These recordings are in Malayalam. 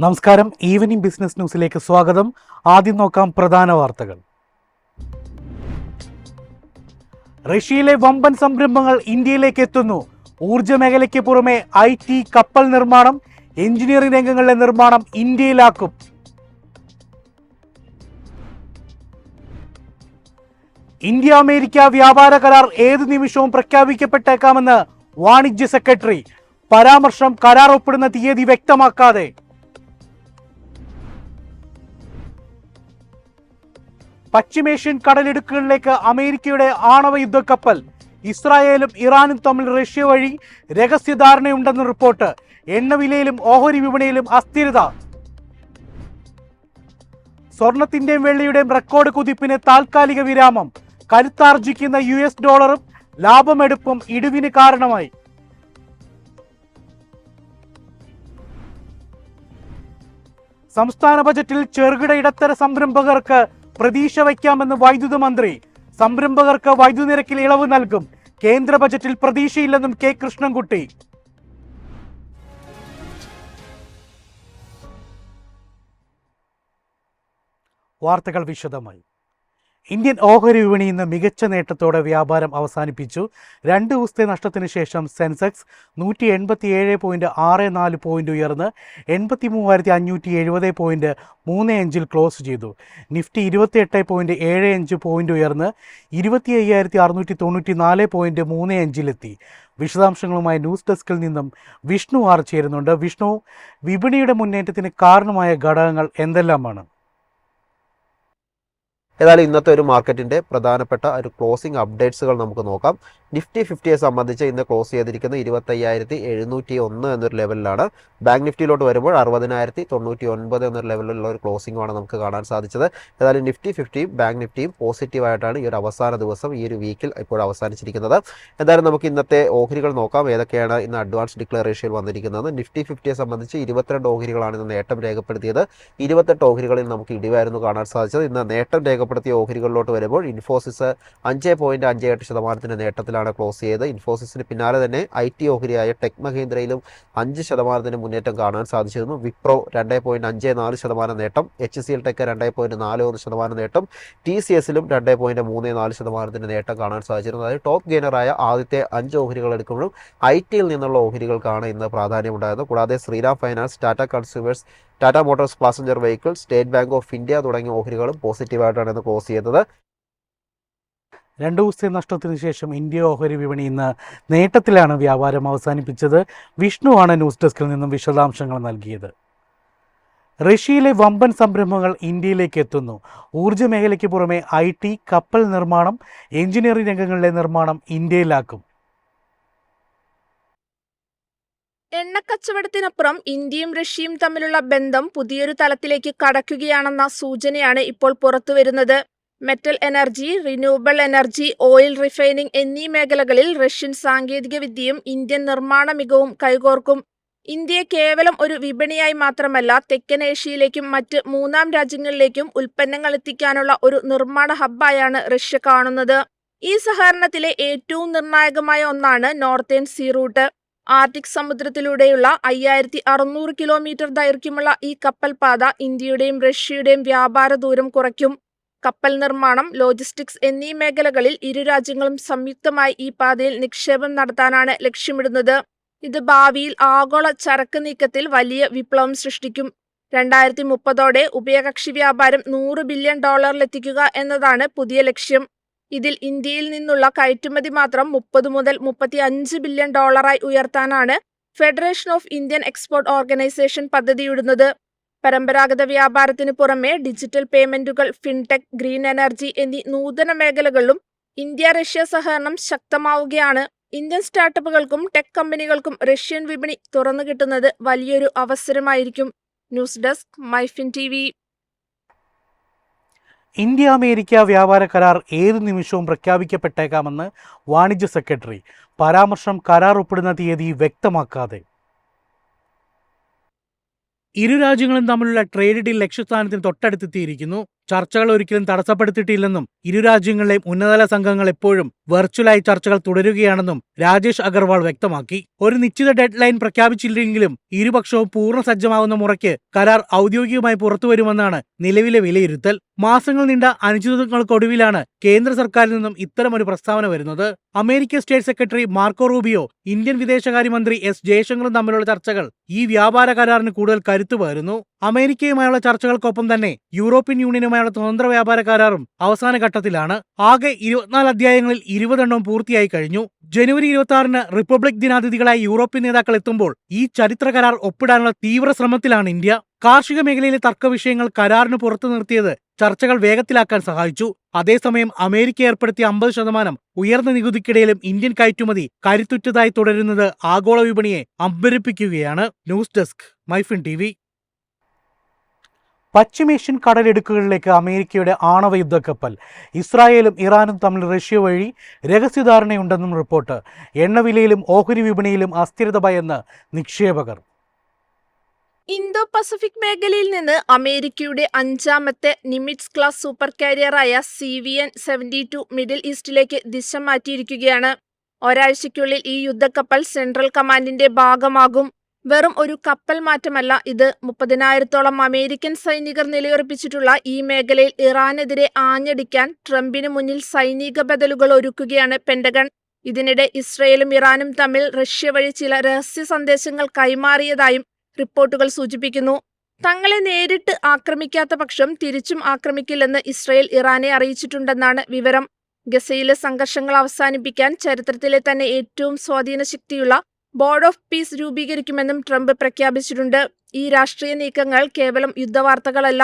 നമസ്കാരം. ഈവനിംഗ് ബിസിനസ് ന്യൂസിലേക്ക് സ്വാഗതം. ആദ്യം നോക്കാം പ്രധാന വാർത്തകൾ. റഷ്യയിലെ വമ്പൻ സംരംഭങ്ങൾ ഇന്ത്യയിലേക്ക് എത്തുന്നു. ഊർജ മേഖലയ്ക്ക് പുറമെ ഐ ടി കപ്പൽ നിർമ്മാണം എഞ്ചിനീയറിംഗ് രംഗങ്ങളിലെ നിർമ്മാണം ഇന്ത്യയിലാക്കും. ഇന്ത്യ അമേരിക്ക വ്യാപാര കരാർ ഏതു നിമിഷവും പ്രഖ്യാപിക്കപ്പെട്ടേക്കാമെന്ന് വാണിജ്യ സെക്രട്ടറി. പരാമർശം കരാർ ഒപ്പിടുന്ന തീയതി വ്യക്തമാക്കാതെ. പശ്ചിമേഷ്യൻ കടലിടുക്കുകളിലേക്ക് അമേരിക്കയുടെ ആണവ യുദ്ധക്കപ്പൽ ഇസ്രായേലും ഇറാനും തമ്മിൽ റഷ്യ വഴി രഹസ്യധാരണയുണ്ടെന്ന റിപ്പോർട്ട് എണ്ണവിലയിലും ഓഹരി വിപണിയിലും അസ്ഥിരത. സ്വർണത്തിന്റെയും വെള്ളിയുടെയും റെക്കോർഡ് കുതിപ്പിന് താൽക്കാലിക വിരാമം. കരുത്താർജിക്കുന്ന യു എസ് ഡോളറും ലാഭമെടുപ്പും ഇടിവിന് കാരണമായി. സംസ്ഥാന ബജറ്റിൽ ചെറുകിട ഇടത്തര സംരംഭകർക്ക് പ്രതീക്ഷ വയ്ക്കാമെന്ന് വൈദ്യുത മന്ത്രി. സംരംഭകർക്ക് വൈദ്യുതി നിരക്കിൽ ഇളവ് നൽകും. കേന്ദ്ര ബജറ്റിൽ പ്രതീക്ഷയില്ലെന്നും കെ കൃഷ്ണൻകുട്ടി. വാർത്തകൾ വിശദമായി. ഇന്ത്യൻ ഓഹരി വിപണി ഇന്ന് മികച്ച നേട്ടത്തോടെ വ്യാപാരം അവസാനിപ്പിച്ചു. രണ്ട് ദിവസത്തെ നഷ്ടത്തിന് ശേഷം സെൻസെക്സ് നൂറ്റി എൺപത്തി ഏഴ് പോയിന്റ് ആറ് നാല് പോയിന്റ് ഉയർന്ന് എൺപത്തി മൂവായിരത്തി അഞ്ഞൂറ്റി എഴുപത് പോയിന്റ് മൂന്ന് അഞ്ചിൽ ക്ലോസ് ചെയ്തു. നിഫ്റ്റി ഇരുപത്തിയെട്ട് പോയിന്റ് ഏഴ് അഞ്ച് പോയിന്റ് ഉയർന്ന് ഇരുപത്തി അയ്യായിരത്തി അറുന്നൂറ്റി തൊണ്ണൂറ്റി നാല് പോയിന്റ് മൂന്ന് അഞ്ചിലെത്തി. വിശദാംശങ്ങളുമായി ന്യൂസ് ഡെസ്കിൽ നിന്നും വിഷ്ണു ആർ ചേരുന്നുണ്ട്. വിഷ്ണു വിപണിയുടെ മുന്നേറ്റത്തിന് കാരണമായ ഘടകങ്ങൾ എന്തെല്ലാമാണ്? ഏതായാലും ഇന്നത്തെ ഒരു മാർക്കറ്റിന്റെ പ്രധാനപ്പെട്ട ഒരു ക്ലോസിംഗ് അപ്ഡേറ്റ്സുകൾ നമുക്ക് നോക്കാം. നിഫ്റ്റി ഫിഫ്റ്റിയെ സംബന്ധിച്ച് ഇന്ന് ക്ലോസ് ചെയ്തിരിക്കുന്ന ഇരുപത്തയ്യായിരത്തി എഴുന്നൂറ്റി ഒന്ന് എന്നൊരു ലെവലിലാണ് ബാങ്ക് നിഫ്റ്റിയിലോട്ട് വരുമ്പോൾ അറുപതിനായിരത്തി തൊണ്ണൂറ്റി ഒൻപത് എന്നൊരു ലെവലിലുള്ള ഒരു ക്ലോസിംഗാണ് നമുക്ക് കാണാൻ സാധിച്ചത്. ഏതായാലും നിഫ്റ്റി ഫിഫ്റ്റിയും ബാങ്ക് നിഫ്റ്റിയും പോസിറ്റീവായിട്ടാണ് ഈ ഒരു അവസാന ദിവസം ഈ ഒരു വീക്കിൽ ഇപ്പോൾ അവസാനിച്ചിരിക്കുന്നത്. എന്തായാലും നമുക്ക് ഇന്നത്തെ ഓഹരികൾ നോക്കാം. ഏതൊക്കെയാണ് ഇന്ന് അഡ്വാൻസ് ഡിക്ലറേഷനിൽ വന്നിരിക്കുന്നത്? നിഫ്റ്റി ഫിഫ്റ്റിയെ സംബന്ധിച്ച് ഇരുപത്തിരണ്ട് ഓഹരികളാണ് ഇന്ന് നേട്ടം രേഖപ്പെടുത്തിയത്. ഇരുപത്തെട്ട് ഓഹരികളിൽ നമുക്ക് ഇടിവായിരുന്നു കാണാൻ സാധിച്ചത്. ഇന്ന് നേട്ടം രേഖപ്പെടുത്തിയ ഓഹരികളിലോട്ട് വരുമ്പോൾ ഇൻഫോസിസ് അഞ്ച് പോയിന്റ് അഞ്ച് എട്ട് ശതമാനത്തിന്റെ നേട്ടത്തിലാണ് ക്ലോസ് ചെയ്തത്. ഇൻഫോസിസിന് പിന്നാലെ തന്നെ ഐ ടി ഓഹരിയായ ടെക് മഹീന്ദ്രയിലും അഞ്ച് ശതമാനത്തിന് മുന്നേറ്റം കാണാൻ സാധിച്ചിരുന്നു. വിപ്രോ രണ്ട് പോയിന്റ് അഞ്ച് നാല് ശതമാനം നേട്ടം എച്ച് സി എൽ ടെക് രണ്ട് പോയിന്റ് നാല് ഒന്ന് ശതമാനം നേട്ടം ടി സി എസിലും രണ്ട് പോയിന്റ് മൂന്ന് നാല് ശതമാനത്തിന്റെ നേട്ടം കാണാൻ സാധിച്ചിരുന്നു. അതായത് ടോപ്പ് ഗെയിനറായ ആദ്യത്തെ അഞ്ച് ഓഹരികൾ എടുക്കുമ്പോഴും ഐ ടിയിൽ നിന്നുള്ള ഓഹരികൾക്കാണ് ഇന്ന് പ്രാധാന്യമുണ്ടായത് കൂടാതെ Shriram finance Tata consumers Tata motors passenger vehicle state bank of India തുടങ്ങിയ ഓഹരികളും പോസിറ്റീവായിട്ടാണ് ഇന്ന് ക്ലോസ് ചെയ്തത് രണ്ടു ദിവസത്തെ നഷ്ടത്തിന് ശേഷം ഇന്ത്യ ഓഹരി വിപണി ഇന്ന് നേട്ടത്തിലാണ് വ്യാപാരം അവസാനിപ്പിച്ചത്. വിഷ്ണുവാണ് ന്യൂസ് ഡെസ്കിൽ നിന്നും വിശദാംശങ്ങൾ നൽകിയത്. റഷ്യയിലെ വമ്പൻ സംരംഭങ്ങൾ ഇന്ത്യയിലേക്ക് എത്തുന്നു. ഊർജ മേഖലയ്ക്ക് പുറമെ ഐ ടി കപ്പൽ നിർമ്മാണം എഞ്ചിനീയറിംഗ് രംഗങ്ങളിലെ നിർമ്മാണം ഇന്ത്യയിലാക്കും. എണ്ണക്കച്ചവടത്തിനപ്പുറം ഇന്ത്യയും റഷ്യയും തമ്മിലുള്ള ബന്ധം പുതിയൊരു തലത്തിലേക്ക് കടക്കുകയാണെന്ന സൂചനയാണ് ഇപ്പോൾ പുറത്തുവരുന്നത്. Metal energy renewable energy oil refining എന്നീ മേഖലകളിൽ റഷ്യൻ സാങ്കേതികവിദ്യയും ഇന്ത്യൻ നിർമ്മാണ മികവും കൈകോർക്കും. ഇന്ത്യയെ കേവലം ഒരു വിപണിയായി മാത്രമല്ല തെക്കൻ ഏഷ്യയിലേക്കും മറ്റ് മൂന്നാം രാജ്യങ്ങളിലേക്കും ഉൽപ്പന്നങ്ങൾ എത്തിക്കാനുള്ള ഒരു നിർമ്മാണ ഹബ്ബായാണ് റഷ്യ കാണുന്നത്. ഈ സഹകരണത്തിലെ ഏറ്റവും നിർണായകമായ ഒന്നാണ് നോർത്തേൺ സീ റൂട്ട്. ആർട്ടിക് സമുദ്രത്തിലൂടെയുള്ള അയ്യായിരത്തി അറുന്നൂറ് കിലോമീറ്റർ ദൈർഘ്യമുള്ള ഈ കപ്പൽപാത ഇന്ത്യയുടെയും റഷ്യയുടെയും വ്യാപാര ദൂരം കുറയ്ക്കും. കപ്പൽ നിർമ്മാണം ലോജിസ്റ്റിക്സ് എന്നീ മേഖലകളിൽ ഇരു രാജ്യങ്ങളും സംയുക്തമായി ഈ പാതയിൽ നിക്ഷേപം നടത്താനാണ് ലക്ഷ്യമിടുന്നത്. ഇത് ഭാവിയിൽ ആഗോള ചരക്ക് നീക്കത്തിൽ വലിയ വിപ്ലവം സൃഷ്ടിക്കും. രണ്ടായിരത്തി മുപ്പതോടെ ഉഭയകക്ഷി വ്യാപാരം നൂറ് ബില്യൺ ഡോളറിലെത്തിക്കുക എന്നതാണ് പുതിയ ലക്ഷ്യം. ഇതിൽ ഇന്ത്യയിൽ നിന്നുള്ള കയറ്റുമതി മാത്രം മുപ്പത് മുതൽ മുപ്പത്തി അഞ്ച് ബില്യൺ ഡോളറായി ഉയർത്താനാണ് federation of Indian export organisation പദ്ധതിയിടുന്നത്. പരമ്പരാഗത വ്യാപാരത്തിന് പുറമെ ഡിജിറ്റൽ പേയ്മെന്റുകൾ ഫിൻടെക് ഗ്രീൻ എനർജി എന്നീ നൂതന മേഖലകളിലും ഇന്ത്യ റഷ്യ സഹകരണം ശക്തമാവുകയാണ്. ഇന്ത്യൻ സ്റ്റാർട്ടപ്പുകൾക്കും ടെക് കമ്പനികൾക്കും റഷ്യൻ വിപണി തുറന്നു കിട്ടുന്നത് വലിയൊരു അവസരമായിരിക്കും. News desk MyFin T India America വ്യാപാര കരാർ ഏത് നിമിഷവും പ്രഖ്യാപിക്കപ്പെട്ടേക്കാമെന്ന് വാണിജ്യ സെക്രട്ടറി. പരാമർശം കരാർ ഒപ്പിടുന്ന തീയതി വ്യക്തമാക്കാതെ. ഇരു രാജ്യങ്ങളും തമ്മിലുള്ള ട്രേഡ് ഡീൽ ലക്ഷ്യസ്ഥാനത്തിന് തൊട്ടടുത്തെത്തിയിരിക്കുന്നു. ചർച്ചകൾ ഒരിക്കലും തടസ്സപ്പെടുത്തിയിട്ടില്ലെന്നും ഇരു രാജ്യങ്ങളിലെയും ഉന്നതതല സംഘങ്ങൾ എപ്പോഴും വെർച്വലായി ചർച്ചകൾ തുടരുകയാണെന്നും രാജേഷ് അഗർവാൾ വ്യക്തമാക്കി. ഒരു നിശ്ചിത ഡെഡ് ലൈൻ പ്രഖ്യാപിച്ചില്ലെങ്കിലും ഇരുപക്ഷവും പൂർണ സജ്ജമാകുന്ന മുറയ്ക്ക് കരാർ ഔദ്യോഗികമായി പുറത്തുവരുമെന്നാണ് നിലവിലെ വിലയിരുത്തൽ. മാസങ്ങൾ നീണ്ട അനിശ്ചിതത്വങ്ങൾക്കൊടുവിലാണ് കേന്ദ്ര സർക്കാരിൽ നിന്നും ഇത്തരമൊരു പ്രസ്താവന വരുന്നത്. American state secretary Marco Rubio Indian വിദേശകാര്യമന്ത്രി എസ് ജയശങ്കറും തമ്മിലുള്ള ചർച്ചകൾ ഈ വ്യാപാര കരാറിന് കൂടുതൽ കരുത്തു പകരുന്നു അമേരിക്കയുമായുള്ള ചർച്ചകൾക്കൊപ്പം തന്നെ യൂറോപ്യൻ യൂണിയനുമായുള്ള സ്വതന്ത്ര വ്യാപാര കരാറും അവസാന ഘട്ടത്തിലാണ്. ആകെ ഇരുപത്തിനാല് അധ്യായങ്ങളിൽ ഇരുപതെണ്ണവും പൂർത്തിയായി കഴിഞ്ഞു. ജനുവരി ഇരുപത്തി ആറിന് റിപ്പബ്ലിക് ദിനാതിഥികളായി യൂറോപ്യൻ നേതാക്കൾ എത്തുമ്പോൾ ഈ ചരിത്ര കരാർ ഒപ്പിടാനുള്ള തീവ്ര ശ്രമത്തിലാണ് ഇന്ത്യ. കാർഷിക മേഖലയിലെ തർക്ക വിഷയങ്ങൾ കരാറിന് പുറത്തു നിർത്തിയത് ചർച്ചകൾ വേഗത്തിലാക്കാൻ സഹായിച്ചു. അതേസമയം അമേരിക്ക ഏർപ്പെടുത്തിയ അമ്പത് ശതമാനം ഉയർന്ന നികുതിക്കിടയിലും ഇന്ത്യൻ കയറ്റുമതി കരുത്തുറ്റതായി തുടരുന്നത് ആഗോള വിപണിയെ അമ്പരിപ്പിക്കുകയാണ്. ന്യൂസ് ഡെസ്ക് മൈഫിൻ ടി പശ്ചിമേഷ്യൻ കടലിടുക്കുകളിലേക്ക് അമേരിക്കയുടെ ആണവ യുദ്ധക്കപ്പൽ. ഇസ്രായേലും ഇറാനും തമ്മിൽ റഷ്യ വഴി രഹസ്യധാരണയുണ്ടെന്നും റിപ്പോർട്ട്. എണ്ണവിലയിലും ഓഹരി വിപണിയിലും അസ്ഥിരത ഭയന്ന് നിക്ഷേപകർ. ഇന്തോ പസഫിക് മേഖലയിൽ നിന്ന് അമേരിക്കയുടെ അഞ്ചാമത്തെ Nimitz class super കാരിയറായ C V N seventy two middle ഈസ്റ്റിലേക്ക് ദിശ മാറ്റിയിരിക്കുകയാണ്. ഒരാഴ്ചയ്ക്കുള്ളിൽ ഈ യുദ്ധക്കപ്പൽ സെൻട്രൽ കമാൻഡിന്റെ ഭാഗമാകും. വെറും ഒരു കപ്പൽ മാറ്റമല്ല ഇത് മുപ്പതിനായിരത്തോളം അമേരിക്കൻ സൈനികർ നിലയുറപ്പിച്ചിട്ടുള്ള ഈ മേഖലയിൽ ഇറാനെതിരെ ആഞ്ഞടിക്കാൻ ട്രംപിന് മുന്നിൽ സൈനിക ബദലുകൾ ഒരുക്കുകയാണ് പെന്റഗൺ ഇതിനിടെ ഇസ്രയേലും ഇറാനും തമ്മിൽ റഷ്യ വഴി ചില രഹസ്യ സന്ദേശങ്ങൾ കൈമാറിയതായും റിപ്പോർട്ടുകൾ സൂചിപ്പിക്കുന്നു. തങ്ങളെ നേരിട്ട് ആക്രമിക്കാത്ത പക്ഷം തിരിച്ചും ആക്രമിക്കില്ലെന്ന് ഇസ്രയേൽ ഇറാനെ അറിയിച്ചിട്ടുണ്ടെന്നാണ് വിവരം. ഗസയിലെ സംഘർഷങ്ങൾ അവസാനിപ്പിക്കാൻ ചരിത്രത്തിലെ തന്നെ ഏറ്റവും സ്വാധീന ശക്തിയുള്ള ബോർഡ് ഓഫ് പീസ് രൂപീകരിക്കുമെന്നും ട്രംപ് പ്രഖ്യാപിച്ചിട്ടുണ്ട്. ഈ രാഷ്ട്രീയ നീക്കങ്ങൾ കേവലം യുദ്ധവാർത്തകളല്ല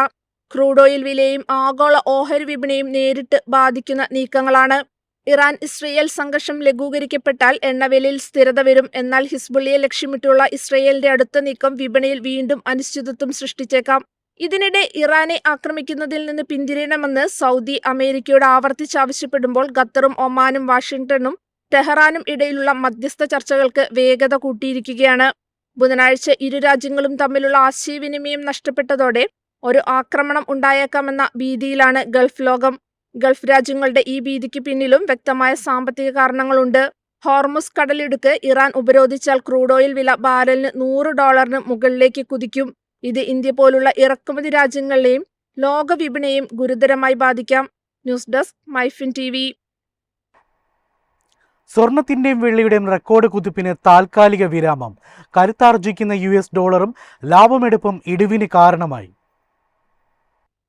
ക്രൂഡ് ഓയിൽ വിലയും ആഗോള ഓഹരി വിപണിയും നേരിട്ട് ബാധിക്കുന്ന നീക്കങ്ങളാണ്. ഇറാൻ ഇസ്രയേൽ സംഘർഷം ലഘൂകരിക്കപ്പെട്ടാൽ എണ്ണവിലയിൽ സ്ഥിരത വരും. എന്നാൽ ഹിസ്ബുള്ളിയെ ലക്ഷ്യമിട്ടുള്ള ഇസ്രയേലിന്റെ അടുത്ത നീക്കം വിപണിയിൽ വീണ്ടും അനിശ്ചിതത്വം സൃഷ്ടിച്ചേക്കാം. ഇതിനിടെ ഇറാനെ ആക്രമിക്കുന്നതിൽ നിന്ന് പിന്തിരിയണമെന്ന് സൗദി അമേരിക്കയോട് ആവർത്തിച്ചാവശ്യപ്പെടുമ്പോൾ ഖത്തറും ഒമാനും വാഷിംഗ്ടണും ടെഹ്റാനും ഇടയിലുള്ള മധ്യസ്ഥ ചർച്ചകൾക്ക് വേഗത കൂട്ടിയിരിക്കുകയാണ്. ബുധനാഴ്ച ഇരു രാജ്യങ്ങളും തമ്മിലുള്ള ആശയവിനിമയം നഷ്ടപ്പെട്ടതോടെ ഒരു ആക്രമണം ഉണ്ടായേക്കാമെന്ന ഭീതിയിലാണ് ഗൾഫ് ലോകം. ഗൾഫ് രാജ്യങ്ങളുടെ ഈ ഭീതിക്ക് പിന്നിലും വ്യക്തമായ സാമ്പത്തിക കാരണങ്ങളുണ്ട്. ഹോർമുസ് കടലിടുക്ക് ഇറാൻ ഉപരോധിച്ചാൽ ക്രൂഡ് ഓയിൽ വില ബാരലിന് നൂറ് ഡോളറിന് മുകളിലേക്ക് കുതിക്കും. ഇത് ഇന്ത്യ പോലുള്ള ഇറക്കുമതി രാജ്യങ്ങളെയും ലോകവിപണിയെയും ഗുരുതരമായി ബാധിക്കാം. ന്യൂസ് ഡെസ്ക് മൈഫിൻ ടി സ്വർണത്തിന്റെയും വെള്ളിയുടെയും റെക്കോർഡ് കുതിപ്പിന് താൽക്കാലിക വിരാമം. കരുത്താർജിക്കുന്ന യു എസ് ഡോളറും ലാഭമെടുപ്പും ഇടിവിന് കാരണമായി.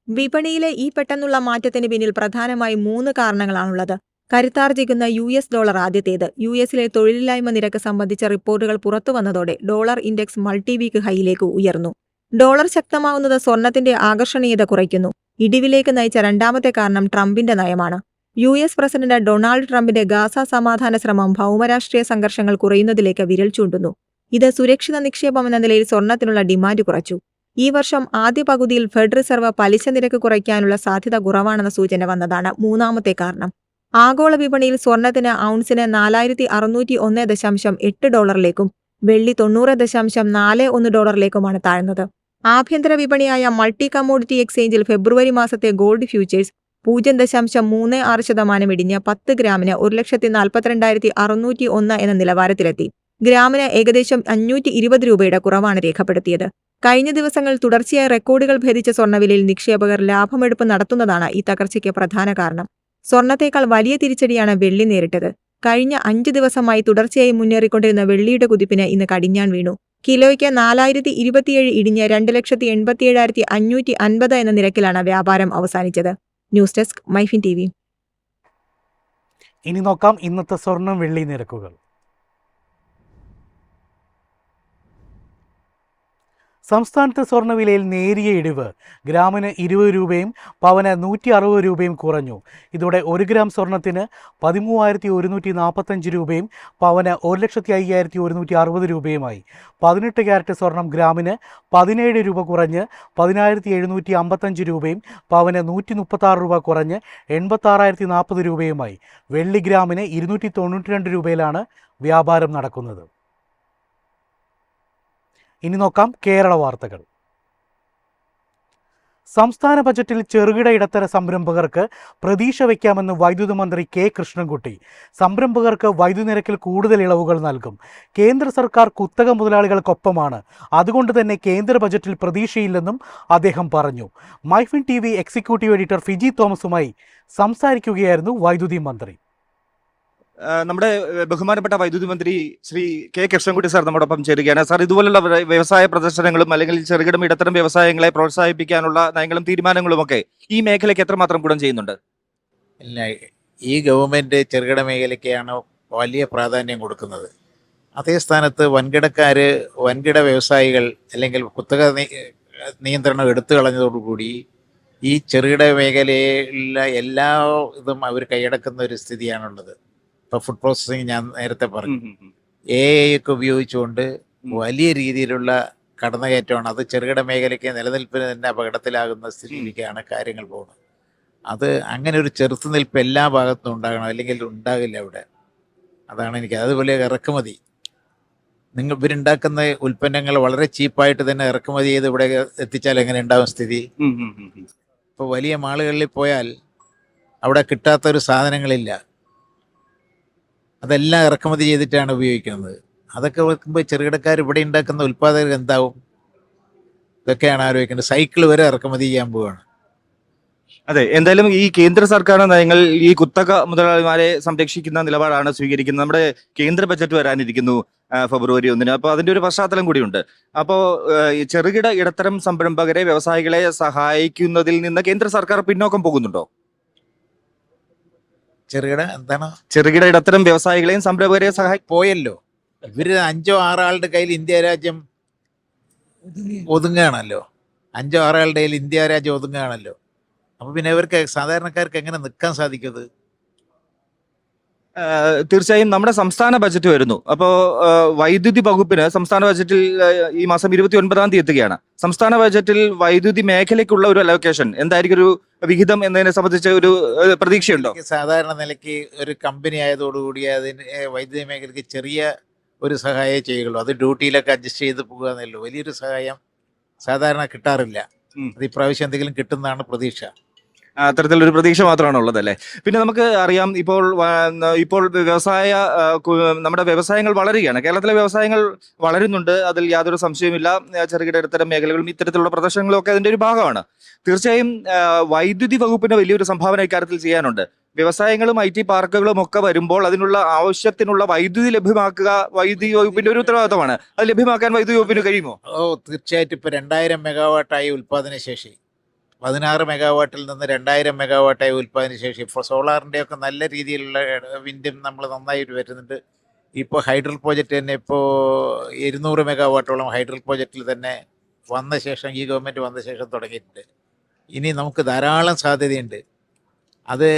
വിപണിയിലെ ഈ പെട്ടെന്നുള്ള മാറ്റത്തിന് പിന്നിൽ പ്രധാനമായി മൂന്ന് കാരണങ്ങളാണുള്ളത്. കരുത്താർജിക്കുന്ന യു എസ് ഡോളർ ആദ്യത്തേത്. യു എസിലെ തൊഴിലില്ലായ്മ നിരക്ക് സംബന്ധിച്ച റിപ്പോർട്ടുകൾ പുറത്തു വന്നതോടെ ഡോളർ ഇൻഡെക്സ് മൾട്ടി വീക്ക് ഹൈയിലേക്ക് ഉയർന്നു. ഡോളർ ശക്തമാവുന്നത് സ്വർണത്തിന്റെ ആകർഷണീയത കുറയ്ക്കുന്നു. ഇടിവിലേക്ക് നയിച്ച രണ്ടാമത്തെ കാരണം ട്രംപിന്റെ നയമാണ്. യു എസ് പ്രസിഡന്റ് ഡൊണാൾഡ് ട്രംപിന്റെ ഗാസ സമാധാന ശ്രമം ഭൗമരാഷ്ട്രീയ സംഘർഷങ്ങൾ കുറയുന്നതിലേക്ക് വിരൽ ചൂണ്ടുന്നു. ഇത് സുരക്ഷിത നിക്ഷേപം എന്ന നിലയിൽ സ്വർണത്തിനുള്ള ഡിമാൻഡ് കുറച്ചു. ഈ വർഷം ആദ്യ പകുതിയിൽ ഫെഡ് റിസർവ് പലിശ നിരക്ക് കുറയ്ക്കാനുള്ള സാധ്യത കുറവാണെന്ന സൂചന വന്നതാണ് മൂന്നാമത്തെ കാരണം. ആഗോള വിപണിയിൽ സ്വർണത്തിന് ഔൺസിന് നാലായിരത്തി അറുന്നൂറ്റി ഒന്ന് ദശാംശം എട്ട് ഡോളറിലേക്കും വെള്ളി തൊണ്ണൂറ് ദശാംശം നാല് ഒന്ന് ഡോളറിലേക്കുമാണ് താഴ്ന്നത്. ആഭ്യന്തര വിപണിയായ മൾട്ടി കമ്മോഡിറ്റി എക്സ്ചേഞ്ചിൽ ഫെബ്രുവരി മാസത്തെ ഗോൾഡ് ഫ്യൂച്ചേഴ്സ് പൂജ്യം ദശാംശം മൂന്ന് ആറ് ശതമാനം ഇടിഞ്ഞ് പത്ത് ഗ്രാമിന് ഒരു ലക്ഷത്തി നാൽപ്പത്തിരണ്ടായിരത്തി അറുന്നൂറ്റി ഒന്ന് എന്ന നിലവാരത്തിലെത്തി. ഗ്രാമിന് ഏകദേശം അഞ്ഞൂറ്റി ഇരുപത് രൂപയുടെ കുറവാണ് രേഖപ്പെടുത്തിയത്. കഴിഞ്ഞ ദിവസങ്ങൾ തുടർച്ചയായി റെക്കോർഡുകൾ ഭേദിച്ച സ്വർണവിലയിൽ നിക്ഷേപകർ ലാഭമെടുപ്പ് നടത്തുന്നതാണ് ഈ തകർച്ചയ്ക്ക് പ്രധാന കാരണം. സ്വർണത്തേക്കാൾ വലിയ തിരിച്ചടിയാണ് വെള്ളി നേരിട്ടത്. കഴിഞ്ഞ അഞ്ച് ദിവസമായി തുടർച്ചയായി മുന്നേറിക്കൊണ്ടിരുന്ന വെള്ളിയുടെ കുതിപ്പിന് ഇന്ന് കടിഞ്ഞാൻ വീണു. കിലോയ്ക്ക് നാലായിരത്തി ഇരുപത്തിയേഴ് ഇടിഞ്ഞ് രണ്ട് ലക്ഷത്തി എൺപത്തിയേഴായിരത്തി അഞ്ഞൂറ്റി അൻപത് എന്ന നിരക്കിലാണ് വ്യാപാരം അവസാനിച്ചത്. ന്യൂസ് ഡെസ്ക് മൈഫിൻ ടി ഇനി നോക്കാം ഇന്നത്തെ സ്വർണം വെള്ളി നിരക്കുകൾ. സംസ്ഥാനത്തെ സ്വർണവിലയിൽ നേരിയ ഇടിവ്. ഗ്രാമിന് ഇരുപത് രൂപയും പവന് നൂറ്റി അറുപത് രൂപയും കുറഞ്ഞു. ഇതോടെ ഒരു ഗ്രാം സ്വർണത്തിന് പതിമൂവായിരത്തി ഒരുന്നൂറ്റി നാൽപ്പത്തഞ്ച് രൂപയും പവന് ഒരു ലക്ഷത്തി അയ്യായിരത്തി ഒരുന്നൂറ്റി അറുപത് രൂപയുമായി. പതിനെട്ട് ക്യാരറ്റ് സ്വർണം ഗ്രാമിന് പതിനേഴ് രൂപ കുറഞ്ഞ് പതിനായിരത്തി എഴുന്നൂറ്റി അമ്പത്തഞ്ച് രൂപയും പവന് നൂറ്റി മുപ്പത്താറ് രൂപ കുറഞ്ഞ് എൺപത്താറായിരത്തി നാൽപ്പത് രൂപയുമായി. വെള്ളി ഗ്രാമിന് ഇരുന്നൂറ്റി തൊണ്ണൂറ്റി രണ്ട് രൂപയിലാണ് വ്യാപാരം നടക്കുന്നത്. ഇനി നോക്കാം കേരള വാർത്തകൾ. സംസ്ഥാന ബജറ്റിൽ ചെറുകിട ഇടത്തര സംരംഭകർക്ക് പ്രതീക്ഷ വയ്ക്കാമെന്ന് വൈദ്യുതി മന്ത്രി കെ കൃഷ്ണൻകുട്ടി. സംരംഭകർക്ക് വൈദ്യുതി നിരക്കിൽ കൂടുതൽ ഇളവുകൾ നൽകും. കേന്ദ്ര സർക്കാർ കുത്തക മുതലാളികൾക്കൊപ്പമാണ്. അതുകൊണ്ട് തന്നെ കേന്ദ്ര ബജറ്റിൽ പ്രതീക്ഷയില്ലെന്നും അദ്ദേഹം പറഞ്ഞു. MyFin T executive editor Fiji തോമസുമായി സംസാരിക്കുകയായിരുന്നു വൈദ്യുതി മന്ത്രി. നമ്മുടെ ബഹുമാനപ്പെട്ട വൈദ്യുതി മന്ത്രി ശ്രീ കെ കൃഷ്ണൻകുട്ടി സാർ നമ്മോടൊപ്പം ചേരുകയാണ്. സാർ ഇതുപോലുള്ള വ്യവസായ പ്രദർശനങ്ങളും അല്ലെങ്കിൽ ചെറുകിടം ഇടത്തരം വ്യവസായങ്ങളെ പ്രോത്സാഹിപ്പിക്കാനുള്ള നയങ്ങളും തീരുമാനങ്ങളും ഒക്കെ ഈ മേഖലയ്ക്ക് എത്രമാത്രം ഗുണം ചെയ്യുന്നുണ്ട്? ഇല്ല ഈ ഗവൺമെന്റ് ചെറുകിട മേഖലയ്ക്കാണ് വലിയ പ്രാധാന്യം കൊടുക്കുന്നത്. അതേ സ്ഥാനത്ത് വൻകിടക്കാർ വൻകിട വ്യവസായികൾ അല്ലെങ്കിൽ കുത്തക നിയന്ത്രണം എടുത്തു കളഞ്ഞതോടുകൂടി ഈ ചെറുകിട മേഖലയിലുള്ള എല്ലാ ഇതും അവർ കൈയടക്കുന്ന ഒരു സ്ഥിതിയാണുള്ളത്. ഇപ്പോൾ ഫുഡ് പ്രോസസ്സിങ് ഞാൻ നേരത്തെ പറഞ്ഞു. എ ഐ ഒക്കെ ഉപയോഗിച്ചുകൊണ്ട് വലിയ രീതിയിലുള്ള കടന്നുകയറ്റമാണ്. അത് ചെറുകിട മേഖലയ്ക്ക് നിലനിൽപ്പിന് തന്നെ അപകടത്തിലാകുന്ന സ്ഥിതിയിലേക്കാണ് കാര്യങ്ങൾ പോകുന്നത്. അത് അങ്ങനെ ഒരു ചെറുത്തുനിൽപ്പ് എല്ലാ ഭാഗത്തും ഉണ്ടാകണം അല്ലെങ്കിൽ ഉണ്ടാകില്ല അവിടെ. അതാണ് എനിക്ക് അതുപോലെ ഇറക്കുമതി. നിങ്ങൾ ഇവരുണ്ടാക്കുന്ന ഉൽപ്പന്നങ്ങൾ വളരെ ചീപ്പായിട്ട് തന്നെ ഇറക്കുമതി ചെയ്ത് ഇവിടെ എത്തിച്ചാൽ എങ്ങനെ ഉണ്ടാവും സ്ഥിതി? ഇപ്പോൾ വലിയ മാളുകളിൽ പോയാൽ അവിടെ കിട്ടാത്തൊരു സാധനങ്ങളില്ല. അതെല്ലാം ഇറക്കുമതി ചെയ്തിട്ടാണ് ഉപയോഗിക്കുന്നത്. അതൊക്കെ വെക്കുമ്പോൾ ചെറുകിടക്കാർ ഇവിടെ ഉണ്ടാക്കുന്ന ഉൽപ്പാദകർ എന്താവും? ഇതൊക്കെയാണ് ആലോചിക്കേണ്ടത്. സൈക്കിൾ വരെ ഇറക്കുമതി ചെയ്യാൻ പോവുകയാണ് അതെ എന്തായാലും ഈ കേന്ദ്ര സർക്കാർ നയങ്ങൾ ഈ കുത്തക മുതലാളിമാരെ സംരക്ഷിക്കുന്ന നിലപാടാണ് സ്വീകരിക്കുന്നത്. നമ്മുടെ കേന്ദ്ര ബജറ്റ് വരാനിരിക്കുന്നു ഫെബ്രുവരി ഒന്നിന്. അപ്പോൾ അതിന്റെ ഒരു പശ്ചാത്തലം കൂടിയുണ്ട്. അപ്പോൾ ചെറുകിട ഇടത്തരം സംരംഭകരെ വ്യവസായികളെ സഹായിക്കുന്നതിൽ നിന്ന് കേന്ദ്ര സർക്കാർ പിന്നോക്കം പോകുന്നുണ്ടോ? ചെറുകിട എന്താണ് ചെറുകിട ഇടത്തരം വ്യവസായികളെയും സംരംഭകരെയും സഹായി പോയല്ലോ. ഇവർ അഞ്ചോ ആറോ ആളുടെ കയ്യിൽ ഇന്ത്യ രാജ്യം ഒതുങ്ങുകയാണല്ലോ. അഞ്ചോ ആറോ ആളുടെ കയ്യിൽ ഇന്ത്യ രാജ്യം ഒതുങ്ങുകയാണല്ലോ. അപ്പൊ പിന്നെ ഇവർക്ക് സാധാരണക്കാർക്ക് എങ്ങനെ നിൽക്കാൻ സാധിക്കുന്നത് തീർച്ചയായും നമ്മുടെ സംസ്ഥാന ബജറ്റ് വരുന്നു. അപ്പോൾ വൈദ്യുതി വകുപ്പിന് സംസ്ഥാന ബജറ്റിൽ ഈ മാസം ഇരുപത്തി ഒൻപതാം തീയതി എത്തുകയാണ്. സംസ്ഥാന ബജറ്റിൽ വൈദ്യുതി മേഖലയ്ക്കുള്ള ഒരു അലോക്കേഷൻ എന്തായിരിക്കും ഒരു വിഹിതം എന്നതിനെ സംബന്ധിച്ച് ഒരു പ്രതീക്ഷയുണ്ടോ? സാധാരണ നിലയ്ക്ക് ഒരു കമ്പനി ആയതോടുകൂടി അതിന് വൈദ്യുതി മേഖലയ്ക്ക് ചെറിയ ഒരു സഹായം ചെയ്യുള്ളൂ അത് ഡ്യൂട്ടിയിലൊക്കെ അഡ്ജസ്റ്റ് ചെയ്ത് പോകുക എന്നല്ലോ വലിയൊരു സഹായം സാധാരണ കിട്ടാറില്ല. അത് ഇപ്രാവശ്യം എന്തെങ്കിലും കിട്ടുന്നതാണ് പ്രതീക്ഷ. അത്തരത്തിലൊരു പ്രതീക്ഷ മാത്രമാണ് ഉള്ളത് അല്ലേ പിന്നെ നമുക്ക് അറിയാം ഇപ്പോൾ ഇപ്പോൾ വ്യവസായ നമ്മുടെ വ്യവസായങ്ങൾ വളരുകയാണ്. കേരളത്തിലെ വ്യവസായങ്ങൾ വളരുന്നുണ്ട്. അതിൽ യാതൊരു സംശയവുമില്ല. ആ, ചെറുകിട ഇടത്തരം മേഖലകളും ഇത്തരത്തിലുള്ള പ്രദർശനങ്ങളും ഒക്കെ അതിന്റെ ഒരു ഭാഗമാണ്. തീർച്ചയായും വൈദ്യുതി വകുപ്പിന് വലിയൊരു സംഭാവന ഇക്കാര്യത്തിൽ ചെയ്യാനുണ്ട്. വ്യവസായങ്ങളും ഐ ടി പാർക്കുകളും ഒക്കെ വരുമ്പോൾ അതിനുള്ള ആവശ്യത്തിനുള്ള വൈദ്യുതി ലഭ്യമാക്കുക വൈദ്യുതി വകുപ്പിന്റെ ഒരു ഉത്തരവാദിത്തമാണ്. അത് ലഭ്യമാക്കാൻ വൈദ്യുതി വകുപ്പിന് കഴിയുമോ? ഓ തീർച്ചയായിട്ടും. ഇപ്പൊ രണ്ടായിരം മെഗാവാട്ടായി ഉൽപാദന ശേഷി. പതിനാറ് മെഗാവാട്ടിൽ നിന്ന് രണ്ടായിരം മെഗാവാട്ടായി ഉൽപ്പാദന ശേഷി. ഇപ്പോൾ സോളാറിന്റെ ഒക്കെ നല്ല രീതിയിലുള്ള വിൻഡും നമ്മൾ നന്നായിട്ട് വരുന്നുണ്ട്. ഇപ്പോൾ ഹൈഡ്രൽ പ്രോജക്റ്റ് തന്നെ ഇപ്പോൾ ഇരുന്നൂറ് മെഗാവാട്ടോളം ഹൈഡ്രൽ പ്രോജക്റ്റിൽ തന്നെ വന്ന ശേഷം ഈ ഗവൺമെന്റ് വന്ന ശേഷം തുടങ്ങിയിട്ടുണ്ട്. ഇനി നമുക്ക് ധാരാളം സാധ്യതയുണ്ട്. അത്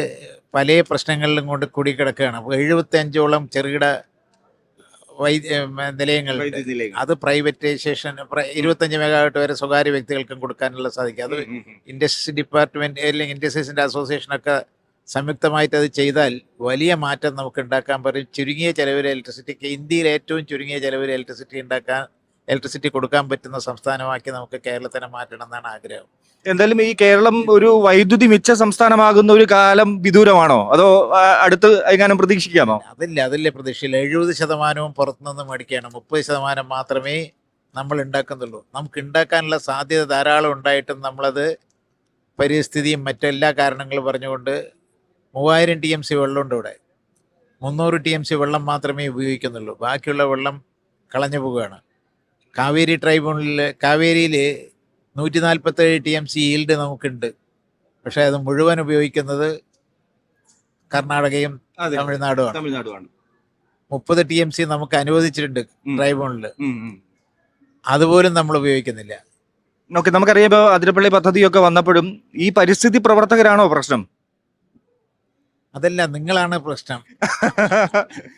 പല പ്രശ്നങ്ങളിലും കൊണ്ട് കൂടി കിടക്കുകയാണ് അപ്പോൾ എഴുപത്തഞ്ചോളം ചെറുകിട വൈദ്യ നിലയങ്ങളുണ്ട് അത് പ്രൈവറ്റൈസേഷൻ ഇരുപത്തഞ്ച് മെഗാവാട്ട് വരെ സ്വകാര്യ വ്യക്തികൾക്കും കൊടുക്കാനുള്ള സാധിക്കും. അത് ഇൻഡസ്ട്രി ഡിപ്പാർട്ട്മെന്റ് അല്ലെങ്കിൽ ഇൻഡസ്ട്രീസിന്റെ അസോസിയേഷനൊക്കെ സംയുക്തമായിട്ട് അത് ചെയ്താൽ വലിയ മാറ്റം നമുക്ക് ഉണ്ടാക്കാൻ പറ്റും. ചുരുങ്ങിയ ചെലവിൽ ഇലക്ട്രിസിറ്റിക്ക് ഇന്ത്യയിൽ ഏറ്റവും ചുരുങ്ങിയ ചെലവിൽ ഇലക്ട്രിസിറ്റി ഉണ്ടാക്കാൻ ഇലക്ട്രിസിറ്റി കൊടുക്കാൻ പറ്റുന്ന സംസ്ഥാനമാക്കി നമുക്ക് കേരളത്തിനെ മാറ്റണം എന്നാണ് ആഗ്രഹം. എന്തായാലും ഈ കേരളം ഒരു വൈദ്യുതി മിച്ച സംസ്ഥാനമാകുന്ന ഒരു കാലം വിദൂരമാണോ? അതോ അടുത്ത് എങ്ങാനും പ്രതീക്ഷിക്കാമോ? അതില്ല അതില്ല പ്രതീക്ഷയില്ല. എഴുപത് ശതമാനവും പുറത്തുനിന്ന് മേടിക്കുകയാണ്. മുപ്പത് ശതമാനം മാത്രമേ നമ്മൾ ഉണ്ടാക്കുന്നുള്ളൂ. നമുക്ക് ഉണ്ടാക്കാനുള്ള സാധ്യത ധാരാളം ഉണ്ടായിട്ടും നമ്മളത് പരിസ്ഥിതിയും മറ്റെല്ലാ കാരണങ്ങളും പറഞ്ഞുകൊണ്ട് മൂവായിരം ടി എം സി വെള്ളമുണ്ട് ഇവിടെ. മുന്നൂറ് ടി എം സി വെള്ളം മാത്രമേ ഉപയോഗിക്കുന്നുള്ളൂ. ബാക്കിയുള്ള വെള്ളം കളഞ്ഞു പോവുകയാണ്. കാവേരി ട്രൈബ്യൂണലിൽ കാവേരിയിൽ നൂറ്റി നാൽപ്പത്തേഴ് ടി എം സി ഈൽഡ് നമുക്കുണ്ട്. പക്ഷേ അത് മുഴുവൻ ഉപയോഗിക്കുന്നത് കർണാടകയും തമിഴ്നാടുമാണ്. തമിഴ്നാടുമാണ്. മുപ്പത് ടി എം സി നമുക്ക് അനുവദിച്ചിട്ടുണ്ട് ട്രൈബ്യൂണലിൽ അതുപോലും നമ്മൾ ഉപയോഗിക്കുന്നില്ല. ഓക്കെ നമുക്കറിയാം ഇപ്പോൾ അതിരപ്പള്ളി പദ്ധതിയൊക്കെ വന്നപ്പോഴും ഈ പരിസ്ഥിതി പ്രവർത്തകരാണോ പ്രശ്നം? അതല്ല നിങ്ങളാണ് പ്രശ്നം.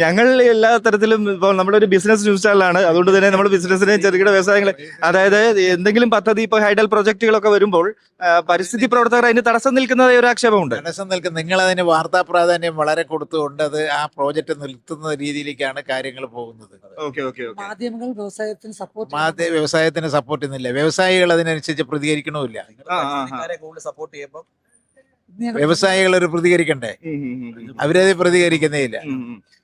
ഞങ്ങൾ എല്ലാ തരത്തിലും ഇപ്പോൾ നമ്മുടെ ഒരു ബിസിനസ് ന്യൂസ് ചാനലാണ് അതുകൊണ്ട് തന്നെ നമ്മൾ ബിസിനസ്സിനെ ചെറുകിട വ്യവസായങ്ങളെ അതായത് എന്തെങ്കിലും പദ്ധതി ഇപ്പോൾ ഹൈഡൽ പ്രൊജക്ടുകളൊക്കെ വരുമ്പോൾ പരിസ്ഥിതി പ്രവർത്തകർ അതിന് തടസ്സം നിൽക്കുന്നതായി ഒരു ആക്ഷേപമുണ്ട്. തടസ്സം നിൽക്കുന്ന നിങ്ങൾ അതിന് വാർത്താ പ്രാധാന്യം വളരെ കൊടുത്തുകൊണ്ട് അത് ആ പ്രോജക്റ്റ് നിർത്തുന്ന രീതിയിലേക്കാണ് കാര്യങ്ങൾ പോകുന്നത്. Okay okay okay. മാധ്യമങ്ങൾ വ്യവസായത്തിന് സപ്പോർട്ട് മാധ്യ വ്യവസായത്തിന് സപ്പോർട്ട് ചെയ്യുന്നില്ല. വ്യവസായികൾ അതിനനുസരിച്ച് പ്രതികരിക്കണമില്ല. സപ്പോർട്ട് ചെയ്യുമ്പോൾ വ്യവസായികൾ ഒരു പ്രതികരിക്കണ്ടേ? അവരത് പ്രതികരിക്കുന്നേ ഇല്ല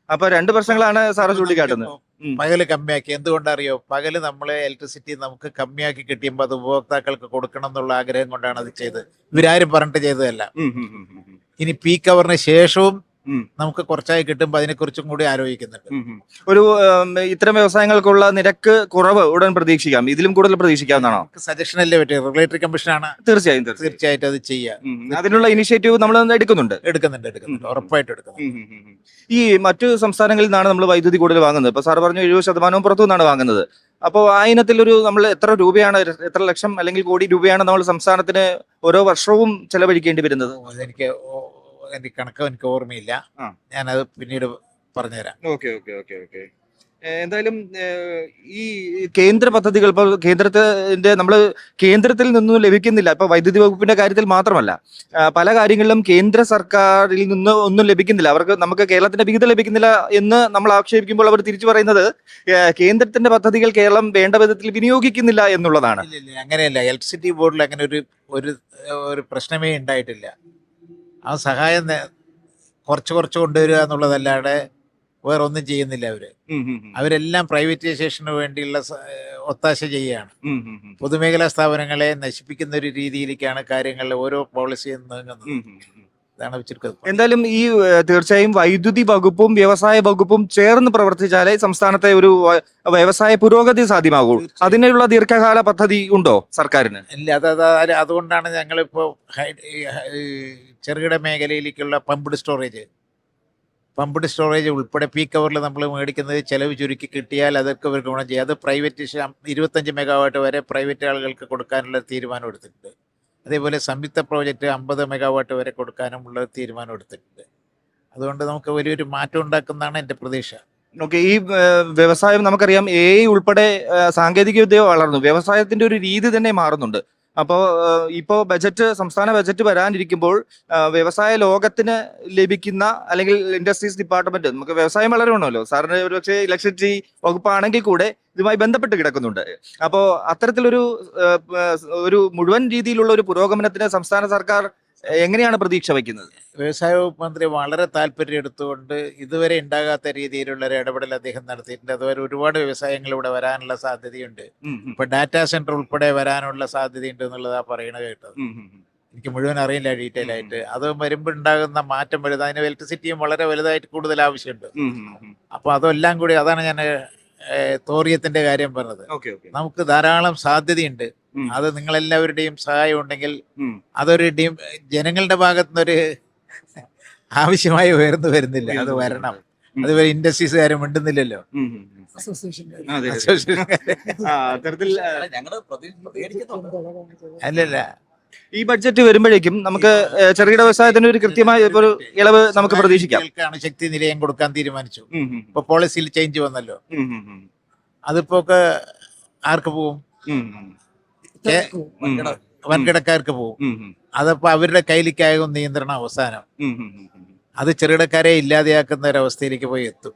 അപ്പൊ രണ്ട് പ്രശ്നങ്ങളാണ് സാറ് ചൂണ്ടിക്കാട്ടുന്നത്. പകൽ കമ്മിയാക്കി. എന്തുകൊണ്ടറിയോ? പകൽ നമ്മളെ ഇലക്ട്രിസിറ്റി നമുക്ക് കമ്മിയാക്കി കിട്ടിയപ്പോൾ അത് ഉപഭോക്താക്കൾക്ക് കൊടുക്കണം എന്നുള്ള ആഗ്രഹം കൊണ്ടാണ് അത് ചെയ്തത്. ഇവരാരും പറഞ്ഞിട്ട് ചെയ്തതല്ല. ഇനി പീക്ക് അവറിന് ശേഷവും. നമുക്ക് കുറച്ചായി കിട്ടുമ്പോൾ അതിനെക്കുറിച്ചും കൂടി ആലോചിക്കുന്നുണ്ട്. ഒരു ഇത്തരം വ്യവസായങ്ങൾക്കുള്ള നിരക്ക് കുറവ് ഉടൻ പ്രതീക്ഷിക്കാം. ഇതിലും കൂടുതൽ പ്രതീക്ഷിക്കാവുന്നതാണോ? സജഷൻ അല്ലേ പറ്റിയത്? റെഗുലേറ്ററി കമ്മീഷനാണ് തീർച്ചയായും തീർച്ചയായും. തീർച്ചയായിട്ടും അത് ഉം. അതിനുള്ള ഇനിഷ്യേറ്റീവ് നമ്മൾ എടുക്കുന്നുണ്ട്. എടുക്കുന്നുണ്ട് എടുക്കുന്നുണ്ട്. ഉറപ്പായിട്ട് എടുക്കുന്നുണ്ട്. ഈ മറ്റു സംസ്ഥാനങ്ങളിൽ നിന്നാണ് നമ്മൾ വൈദ്യുതി കൂടുതൽ വാങ്ങുന്നത്. ഇപ്പൊ സാർ പറഞ്ഞു എഴുപത് ശതമാനവും പുറത്തു നിന്നാണ് വാങ്ങുന്നത്. അപ്പോൾ ആ ഇനത്തിൽ ഒരു നമ്മൾ എത്ര രൂപയാണ് എത്ര ലക്ഷം അല്ലെങ്കിൽ കോടി രൂപയാണ് നമ്മൾ സംസ്ഥാനത്തിന് ഓരോ വർഷവും ചെലവഴിക്കേണ്ടി വരുന്നത്? അതെനിക്ക് എനിക്ക് കണക്ക് എനിക്ക് ഓർമ്മയില്ല. ഞാനത് പിന്നീട് പറഞ്ഞുതരാം. Okay okay okay okay. എന്തായാലും ഈ കേന്ദ്ര പദ്ധതികൾ ഇപ്പോൾ കേന്ദ്രത്തിന്റെ നമ്മൾ കേന്ദ്രത്തിൽ നിന്നും ലഭിക്കുന്നില്ല. ഇപ്പൊ വൈദ്യുതി വകുപ്പിന്റെ കാര്യത്തിൽ മാത്രമല്ല. പല കാര്യങ്ങളിലും കേന്ദ്ര സർക്കാരിൽ നിന്ന് ഒന്നും ലഭിക്കുന്നില്ല. അവർക്ക് നമുക്ക് കേരളത്തിന്റെ വിഹിതം ലഭിക്കുന്നില്ല എന്ന് നമ്മൾ ആക്ഷേപിക്കുമ്പോൾ അവർ തിരിച്ചു പറയുന്നത് കേന്ദ്രത്തിന്റെ പദ്ധതികൾ കേരളം വേണ്ട വിധത്തിൽ വിനിയോഗിക്കുന്നില്ല എന്നുള്ളതാണ്. അങ്ങനെയല്ല. ഇലക്ട്രിസിറ്റി ബോർഡിൽ അങ്ങനെ ഒരു ഒരു പ്രശ്നമേ ഉണ്ടായിട്ടില്ല. ആ സഹായം കുറച്ച് കുറച്ച് കൊണ്ടുവരിക എന്നുള്ളതല്ലാതെ വേറെ ഒന്നും ചെയ്യുന്നില്ല അവർ. അവരെല്ലാം പ്രൈവറ്റൈസേഷന് വേണ്ടിയുള്ള ഒത്താശ ചെയ്യുകയാണ്. പൊതുമേഖലാ സ്ഥാപനങ്ങളെ നശിപ്പിക്കുന്ന ഒരു രീതിയിലേക്കാണ് കാര്യങ്ങളിലെ ഓരോ പോളിസിയും നീങ്ങുന്നത്. ഇതാണ് എന്തായാലും ഈ തീർച്ചയായും വൈദ്യുതി വകുപ്പും വ്യവസായ വകുപ്പും ചേർന്ന് പ്രവർത്തിച്ചാലേ സംസ്ഥാനത്തെ ഒരു വ്യവസായ പുരോഗതി സാധ്യമാകൂ അതിനുള്ള ദീർഘകാല പദ്ധതി ഉണ്ടോ സർക്കാരിന്? ഇല്ല അത് അത് അത് അതുകൊണ്ടാണ് ഞങ്ങളിപ്പോ ചെറുകിട മേഖലയിലേക്കുള്ള പമ്പ്ഡ് സ്റ്റോറേജ് പമ്പ്ഡ് സ്റ്റോറേജ് ഉൾപ്പെടെ പീക്ക് കവറിൽ നമ്മൾ മേടിക്കുന്നത് ചിലവ് ചുരുക്കി കിട്ടിയാൽ അതൊക്കെ ഒരു ഗുണം ചെയ്യും. അത് പ്രൈവറ്റ് ഇരുപത്തഞ്ച് മെഗാവാട്ട് വരെ പ്രൈവറ്റ് ആളുകൾക്ക് കൊടുക്കാനുള്ള തീരുമാനം എടുത്തിട്ടുണ്ട്. അതേപോലെ സംയുക്ത പ്രോജക്റ്റ് അമ്പത് മെഗാവാട്ട് വരെ കൊടുക്കാനുമുള്ള തീരുമാനം എടുത്തിട്ടുണ്ട്. അതുകൊണ്ട് നമുക്ക് വലിയൊരു മാറ്റം ഉണ്ടാക്കുന്നതാണ് എന്റെ പ്രതീക്ഷ. ഓക്കെ ഈ വ്യവസായം നമുക്കറിയാം എ ഉൾപ്പെടെ സാങ്കേതിക വിദ്യ വളർന്നു. വ്യവസായത്തിന്റെ ഒരു രീതി തന്നെ മാറുന്നുണ്ട്. അപ്പോൾ ഇപ്പോൾ ബജറ്റ് സംസ്ഥാന ബജറ്റ് വരാനിരിക്കുമ്പോൾ വ്യവസായ ലോകത്തിന് ലഭിക്കുന്ന അല്ലെങ്കിൽ ഇൻഡസ്ട്രീസ് ഡിപ്പാർട്ട്മെന്റ് നമുക്ക് വ്യവസായം വളരെ വേണമല്ലോ സാറിന് ഒരു പക്ഷേ ഇലക്ട്രിസിറ്റി വകുപ്പാണെങ്കിൽ കൂടെ ഇതുമായി ബന്ധപ്പെട്ട് കിടക്കുന്നുണ്ട്. അപ്പോൾ അത്തരത്തിലൊരു ഒരു മുഴുവൻ രീതിയിലുള്ള ഒരു പുരോഗമനത്തിന് സംസ്ഥാന സർക്കാർ എങ്ങനെയാണ് പ്രതീക്ഷ വയ്ക്കുന്നത്? വ്യവസായ വകുപ്പ് മന്ത്രി വളരെ താല്പര്യം എടുത്തുകൊണ്ട് ഇതുവരെ ഉണ്ടാകാത്ത രീതിയിലുള്ള ഒരു ഇടപെടൽ അദ്ദേഹം നടത്തിയിട്ടുണ്ട്. അതുവരെ ഒരുപാട് വ്യവസായങ്ങൾ ഇവിടെ വരാനുള്ള സാധ്യതയുണ്ട്. ഇപ്പൊ ഡാറ്റാ സെന്റർ ഉൾപ്പെടെ വരാനുള്ള സാധ്യതയുണ്ട് എന്നുള്ളതാ പറയണ കേട്ടത്. എനിക്ക് മുഴുവൻ അറിയില്ല ഡീറ്റെയിൽ ആയിട്ട്. അത് വരുമ്പോൾ ഉണ്ടാകുന്ന മാറ്റം വലുത് അതിന് ഇലക്ട്രിസിറ്റിയും വളരെ വലുതായിട്ട് കൂടുതൽ ആവശ്യമുണ്ട്. അപ്പൊ അതെല്ലാം കൂടി അതാണ് ഞാൻ തോറിയത്തിന്റെ കാര്യം പറഞ്ഞത്. നമുക്ക് ധാരാളം സാധ്യതയുണ്ട്. അത് നിങ്ങളെല്ലാവരുടെയും സഹായം ഉണ്ടെങ്കിൽ അതൊരു ടീം ജനങ്ങളുടെ ഭാഗത്തു നിന്നൊരു ആവശ്യമായി ഉയർന്നു വരുന്നില്ല. അത് വരണം. അതുപോലെ ഇൻഡസ്ട്രീസ് ഇൻഡസ്ട്രീസുകാരും മിണ്ടുന്നില്ലല്ലോ. അല്ലല്ല. ഈ ബഡ്ജറ്റ് വരുമ്പോഴേക്കും നമുക്ക് ചെറുകിട വ്യവസായത്തിന് ഒരു കൃത്യമായ ഒരു ഇളവ് നമുക്ക് പ്രതീക്ഷിക്കാം. ശക്തി നിലയം കൊടുക്കാൻ തീരുമാനിച്ചു. ഇപ്പൊ പോളിസിയിൽ ചേഞ്ച് വന്നല്ലോ. അതിപ്പോ ഒക്കെ ആർക്ക് പോവും? വൻകിടക്കാർക്ക് പോകും അതപ്പോ അവരുടെ കയ്യിലേക്കാകും നിയന്ത്രണം അവസാനം അത് ചെറുകിടക്കാരെ ഇല്ലാതെയാക്കുന്ന ഒരവസ്ഥയിലേക്ക് പോയി എത്തും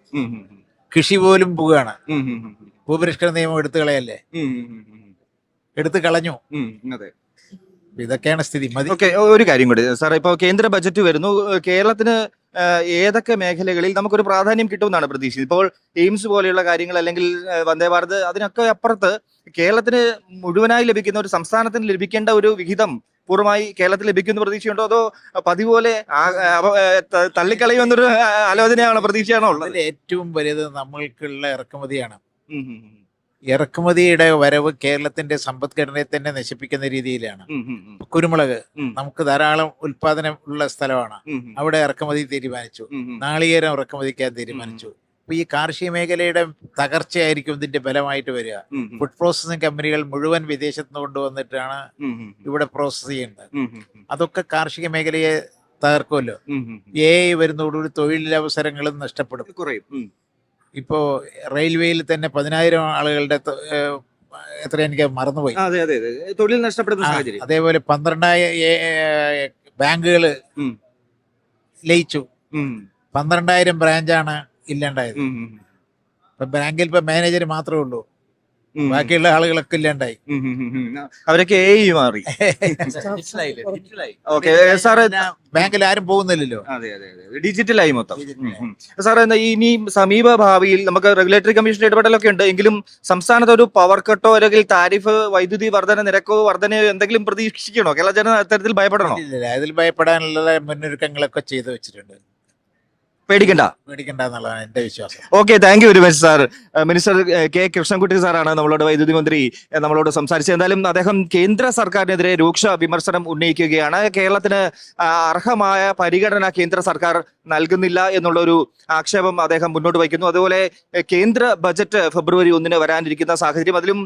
കൃഷി പോലും പോവുകയാണ് ഭൂപരിഷ്കരണ നിയമം എടുത്തു കളയല്ലേ എടുത്തു കളഞ്ഞു ഇതൊക്കെയാണ് സ്ഥിതി മതി ഓക്കെ ഒരു കാര്യം കൂടി സാർ ഇപ്പോൾ കേന്ദ്ര ബജറ്റ് വരുന്നു കേരളത്തിന് ഏതൊക്കെ മേഖലകളിൽ നമുക്കൊരു പ്രാധാന്യം കിട്ടുമെന്നാണ് പ്രതീക്ഷിച്ചത് ഇപ്പോൾ എയിംസ് പോലെയുള്ള കാര്യങ്ങൾ അല്ലെങ്കിൽ വന്ദേ ഭാരത് അതിനൊക്കെ അപ്പുറത്ത് കേരളത്തിന് മുഴുവനായി ലഭിക്കുന്ന ഒരു സംസ്ഥാനത്തിന് ലഭിക്കേണ്ട ഒരു വിഹിതം പൂർണമായി കേരളത്തിൽ ലഭിക്കുന്ന പ്രതീക്ഷയുണ്ടോ അതോ പതിവ് പോലെ തള്ളിക്കളയുമെന്നൊരു ആലോചനയാണോ പ്രതീക്ഷയാണോ ഉള്ളത് ഏറ്റവും വലുത് നമ്മൾക്കുള്ള ഇറക്കുമതിയാണ്. ഇറക്കുമതിയുടെ വരവ് കേരളത്തിന്റെ സമ്പദ്ഘടനയെ തന്നെ നശിപ്പിക്കുന്ന രീതിയിലാണ്. കുരുമുളക് നമുക്ക് ധാരാളം ഉൽപാദനം ഉള്ള സ്ഥലമാണ്. അവിടെ ഇറക്കുമതി തീരുമാനിച്ചു. നാളികേരം ഇറക്കുമതിക്കാൻ തീരുമാനിച്ചു ഈ കാർഷിക മേഖലയുടെ തകർച്ചയായിരിക്കും ഇതിന്റെ ഫലമായിട്ട് വരിക. ഫുഡ് പ്രോസസ്സിംഗ് കമ്പനികൾ മുഴുവൻ വിദേശത്ത് നിന്ന് കൊണ്ടുവന്നിട്ടാണ്. ഇവിടെ പ്രോസസ് ചെയ്യുന്നത്. അതൊക്കെ കാർഷിക മേഖലയെ തകർക്കുമല്ലോ. എ ഐ വരുന്നതോടുകൂടി തൊഴിലവസരങ്ങളും നഷ്ടപ്പെടും. കുറയും. ഇപ്പോ റെയിൽവേയിൽ തന്നെ പതിനായിരം ആളുകളുടെ എത്ര എനിക്ക് മറന്നുപോയി. തൊഴിൽ നഷ്ടപ്പെടുന്ന സാഹചര്യം. അതേപോലെ പന്ത്രണ്ടായിരം ബാങ്കുകൾ. ലയിച്ചു. പന്ത്രണ്ടായിരം ബ്രാഞ്ചാണ് ഇല്ലാണ്ടായത്. ഇപ്പൊ ബാങ്കിൽ ഇപ്പൊ മാനേജർ മാത്രമേ ഉള്ളൂ. ബാക്കിയുള്ള ആളുകളൊക്കെ ഇല്ലാണ്ടായി. അവരൊക്കെ എ മാറി. ഓക്കെ സാറ് ബാങ്കിൽ ആരും പോകുന്നില്ലല്ലോ. അതെ അതെ അതെ ഡിജിറ്റലായി മൊത്തം. സാറേ എന്നാ ഇനി സമീപ ഭാവിയിൽ നമുക്ക് റെഗുലേറ്ററി കമ്മീഷൻ ഇടപെടലൊക്കെ ഉണ്ട്. എങ്കിലും സംസ്ഥാനത്ത് ഒരു പവർ കട്ടോ അല്ലെങ്കിൽ താരിഫ് വൈദ്യുതി വർധന നിരക്കോ വർധനയോ എന്തെങ്കിലും പ്രതീക്ഷിക്കണോ? കേരള ജന അത്തരത്തിൽ ഭയപ്പെടണോ? ഇല്ല, അതിൽ ഭയപ്പെടാനുള്ള മുന്നൊരുക്കങ്ങളൊക്കെ ചെയ്തു വെച്ചിട്ടുണ്ട്. പേടിക്കണ്ട. പേടിക്കണ്ട എന്നുള്ളതാണ് എന്റെ വിശ്വാസം. Okay thank you very much sir minister K Krishnankutty സാറാണ് നമ്മളോട് വൈദ്യുതി മന്ത്രി നമ്മളോട് സംസാരിച്ചത്. എന്തായാലും അദ്ദേഹം കേന്ദ്ര സർക്കാരിനെതിരെ രൂക്ഷ വിമർശനം ഉന്നയിക്കുകയാണ്. കേരളത്തിന് അർഹമായ പരിഗണന കേന്ദ്ര സർക്കാർ നൽകുന്നില്ല എന്നുള്ള ഒരു ആക്ഷേപം അദ്ദേഹം മുന്നോട്ട് വയ്ക്കുന്നു. അതുപോലെ കേന്ദ്ര ബജറ്റ് ഫെബ്രുവരി ഒന്നിന് വരാനിരിക്കുന്ന സാഹചര്യം അതിലും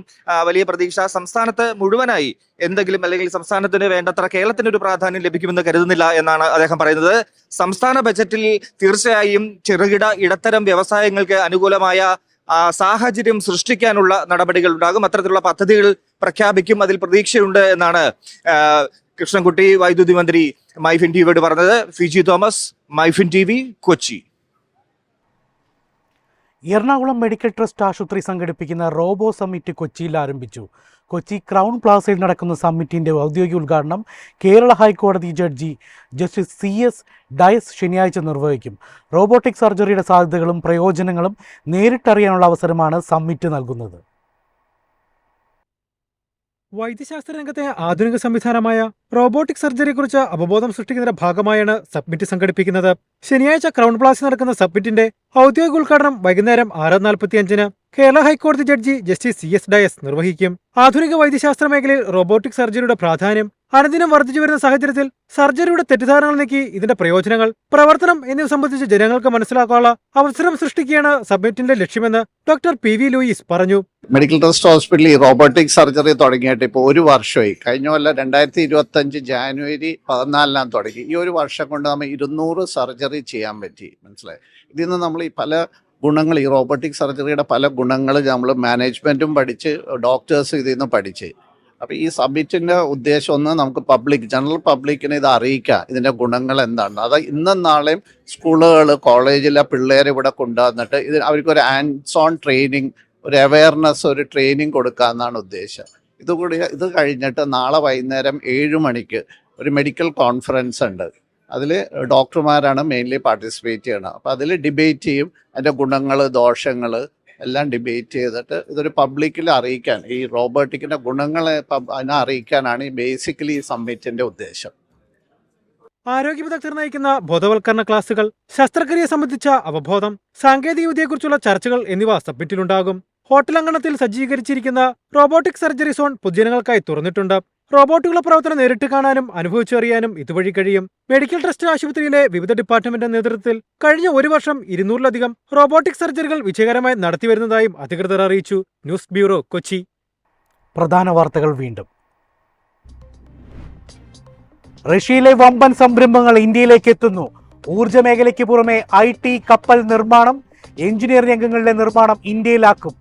വലിയ പ്രതീക്ഷ. സംസ്ഥാനത്ത് മുഴുവനായി എന്തെങ്കിലും അല്ലെങ്കിൽ സംസ്ഥാനത്തിന് വേണ്ടത്ര കേരളത്തിന് ഒരു പ്രാധാന്യം ലഭിക്കുമെന്ന് കരുതുന്നില്ല എന്നാണ് അദ്ദേഹം പറയുന്നത്. സംസ്ഥാന ബജറ്റിൽ തീർച്ചയായും ചെറുകിട ഇടത്തരം വ്യവസായങ്ങൾക്ക് അനുകൂലമായ സാഹചര്യം സൃഷ്ടിക്കാനുള്ള നടപടികൾ ഉണ്ടാകും. അത്തരത്തിലുള്ള പദ്ധതികൾ പ്രഖ്യാപിക്കും. അതിൽ പ്രതീക്ഷയുണ്ട് എന്നാണ് കൃഷ്ണൻകുട്ടി വൈദ്യുതി മന്ത്രി മൈഫിൻ ടിവിയോട് പറഞ്ഞത്. Fiji Thomas MyFin T V Kochi. Ernakulam medical trust ആശുപത്രി സംഘടിപ്പിക്കുന്ന റോബോ സമ്മിറ്റ് കൊച്ചിയിൽ ആരംഭിച്ചു. കൊച്ചി ക്രൗൺ പ്ലാസയിൽ നടക്കുന്ന സമ്മിറ്റിന്റെ ഔദ്യോഗിക ഉദ്ഘാടനം കേരള ഹൈക്കോടതി judge justice C S Dias ശനിയാഴ്ച നിർവഹിക്കും. റോബോട്ടിക് സർജറിയുടെ സാധ്യതകളും പ്രയോജനങ്ങളും നേരിട്ടറിയാനുള്ള അവസരമാണ് സമ്മിറ്റ് നൽകുന്നത്. വൈദ്യശാസ്ത്ര രംഗത്തെ ആധുനിക സംവിധാനമായ റോബോട്ടിക് സർജറിയെക്കുറിച്ച് അവബോധം സൃഷ്ടിക്കുന്നതിന്റെ ഭാഗമായാണ് സബ്മിറ്റ് സംഘടിപ്പിക്കുന്നത്. ശനിയാഴ്ച ക്രൗൺ പ്ലാസിൽ നടക്കുന്ന സബ്മിറ്റിന്റെ ഔദ്യോഗിക ഉദ്ഘാടനം വൈകുന്നേരം ആറ് നാൽപ്പത്തിയഞ്ചിന് കേരള ഹൈക്കോടതി judge justice C S Dias നിർവഹിക്കും. ആധുനിക വൈദ്യശാസ്ത്ര മേഖലയിൽ റോബോട്ടിക് സർജറിയുടെ പ്രാധാന്യം അനുദിനം വർദ്ധിച്ചു വരുന്ന സാഹചര്യത്തിൽ സർജറിയുടെ തെറ്റിദ്ധാരണകൾ നീക്കി ഇതിന്റെ പ്രയോജനങ്ങൾ പ്രവർത്തനം എന്നിവ സംബന്ധിച്ച് ജനങ്ങൾക്ക് മനസ്സിലാക്കാനുള്ള അവസരം സൃഷ്ടിക്കുകയാണ് സബ്മിറ്റിന്റെ ലക്ഷ്യമെന്ന് ഡോക്ടർ പി വി ലൂയിസ് പറഞ്ഞു. മെഡിക്കൽ ട്രസ്റ്റ് ഹോസ്പിറ്റലിൽ റോബോട്ടിക് സർജറി തുടങ്ങിയിട്ട് ഇപ്പോൾ ഒരു വർഷമായി. കഴിഞ്ഞ കൊല്ലം രണ്ടായിരത്തി ഇരുപത്തി അഞ്ച് ജാനുവരി പതിനാലിനാം തുടങ്ങി. ഈ ഒരു വർഷം കൊണ്ട് നമ്മൾ ഇരുന്നൂറ് സർജറി ചെയ്യാൻ പറ്റി. മനസ്സിലായി? ഇതിൽ നിന്ന് നമ്മൾ ഈ പല ഗുണങ്ങൾ ഈ റോബോട്ടിക് സർജറിയുടെ പല ഗുണങ്ങൾ നമ്മൾ മാനേജ്മെന്റും പഠിച്ച് ഡോക്ടേഴ്സ് ഇതിൽ നിന്ന് പഠിച്ച്. അപ്പോൾ ഈ സബ്മിറ്റിന്റെ ഉദ്ദേശം ഒന്ന് നമുക്ക് പബ്ലിക് ജനറൽ പബ്ലിക്കിനെ ഇത് അറിയിക്കുക ഇതിന്റെ ഗുണങ്ങൾ എന്താണ്. അത് ഇന്നും നാളെയും സ്കൂളുകൾ കോളേജിലെ പിള്ളേരെ ഇവിടെ കൊണ്ടുവന്നിട്ട് ഇത് അവർക്കൊരു ആൻഡ്സ് ഓൺ ട്രെയിനിങ് ഒരു അവയർനെസ് ഒരു ട്രെയിനിങ് കൊടുക്കുക എന്നാണ് ഉദ്ദേശം. ഇതുകൂടി ഇത് കഴിഞ്ഞിട്ട് നാളെ വൈകുന്നേരം ഏഴ് മണിക്ക് ഒരു മെഡിക്കൽ കോൺഫറൻസ് ഉണ്ട്. അതിൽ ഡോക്ടർമാരാണ് മെയിൻലി പാർട്ടിസിപ്പേറ്റ് ചെയ്യണം. അപ്പോൾ അതിൽ ഡിബേറ്റ് ചെയ്യും. അതിന്റെ ഗുണങ്ങൾ ദോഷങ്ങൾ എല്ലാം ഡിബേറ്റ് ചെയ്തിട്ട് ഇതൊരു പബ്ലിക്കിൽ അറിയിക്കാൻ ഈ റോബോട്ടിക്കിന്റെ ഗുണങ്ങളെ അതിനെ അറിയിക്കാനാണ് ഈ ബേസിക്കലി ഈ സമ്മിറ്റിന്റെ ഉദ്ദേശം. ആരോഗ്യ വിദഗ്ധർ നയിക്കുന്ന ബോധവൽക്കരണ ക്ലാസുകൾ ശസ്ത്രക്രിയ സംബന്ധിച്ച അവബോധം സാങ്കേതിക വിദ്യയെക്കുറിച്ചുള്ള ചർച്ചകൾ എന്നിവ സബ്മിറ്റിലുണ്ടാകും. ഹോട്ടൽ അങ്കണത്തിൽ സജ്ജീകരിച്ചിരിക്കുന്ന റോബോട്ടിക് സർജറി സോൺ പൊതുജനങ്ങൾക്കായി തുറന്നിട്ടുണ്ട്. റോബോട്ടുകളുടെ പ്രവർത്തനം നേരിട്ട് കാണാനും അനുഭവിച്ചറിയാനും ഇതുവഴി കഴിയും. മെഡിക്കൽ ട്രസ്റ്റ് ആശുപത്രിയിലെ വിവിധ ഡിപ്പാർട്ട്മെന്റ് നേതൃത്വത്തിൽ കഴിഞ്ഞ ഒരു വർഷം ഇരുന്നൂറിലധികം റോബോട്ടിക് സർജറികൾ വിജയകരമായി നടത്തിവരുന്നതായും അധികൃതർ അറിയിച്ചു. News bureau Kochi. പ്രധാന വാർത്തകൾ വീണ്ടും. റഷ്യയിലെ വമ്പൻ സംരംഭങ്ങൾ ഇന്ത്യയിലേക്ക് എത്തുന്നു. ഊർജ മേഖലയ്ക്ക് പുറമെ ഐ ടി കപ്പൽ നിർമ്മാണം എഞ്ചിനീയറിംഗ് രംഗങ്ങളിലെ നിർമ്മാണം ഇന്ത്യയിലാക്കും.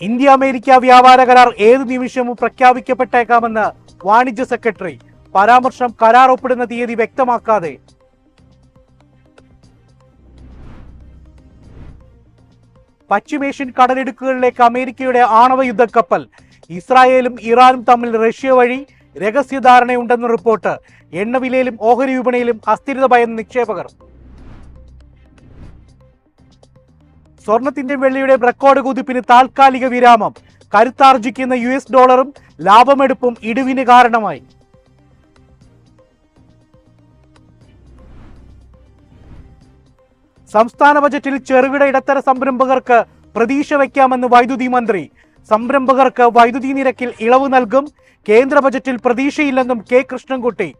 ഇന്ത്യ അമേരിക്ക വ്യാപാര കരാർ ഏത് നിമിഷവും പ്രഖ്യാപിക്കപ്പെട്ടേക്കാമെന്ന് വാണിജ്യ സെക്രട്ടറി പരാമർശം കരാർ ഒപ്പിടുന്ന തീയതി വ്യക്തമാക്കാതെ. പശ്ചിമേഷ്യൻ കടലിടുക്കുകളിലേക്ക് അമേരിക്കയുടെ ആണവ യുദ്ധക്കപ്പൽ ഇസ്രായേലും ഇറാനും തമ്മിൽ റഷ്യ വഴി രഹസ്യധാരണയുണ്ടെന്ന റിപ്പോർട്ട് എണ്ണവിലയിലും ഓഹരി വിപണിയിലും അസ്ഥിരത ഭയന്ന നിക്ഷേപകർ. സ്വർണത്തിന്റെ വെള്ളിയുടെ റെക്കോർഡ് കുതിപ്പിന് താൽക്കാലിക വിരാമം. കരുത്താർജിക്കുന്ന യു എസ് ഡോളറും ലാഭമെടുപ്പും ഇടിവിന് കാരണമായി. സംസ്ഥാന ബജറ്റിൽ ചെറുകിട ഇടത്തര സംരംഭകർക്ക് പ്രതീക്ഷ വയ്ക്കാമെന്ന് വൈദ്യുതി മന്ത്രി. സംരംഭകർക്ക് വൈദ്യുതി നിരക്കിൽ ഇളവ് നൽകും. കേന്ദ്ര ബജറ്റിൽ പ്രതീക്ഷയില്ലെന്നും കെ കൃഷ്ണൻകുട്ടി.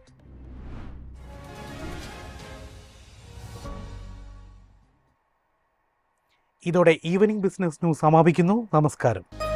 ഇതോടെ ഈവനിംഗ് ബിസിനസ് ന്യൂസ് സമാപിക്കുന്നു. നമസ്കാരം.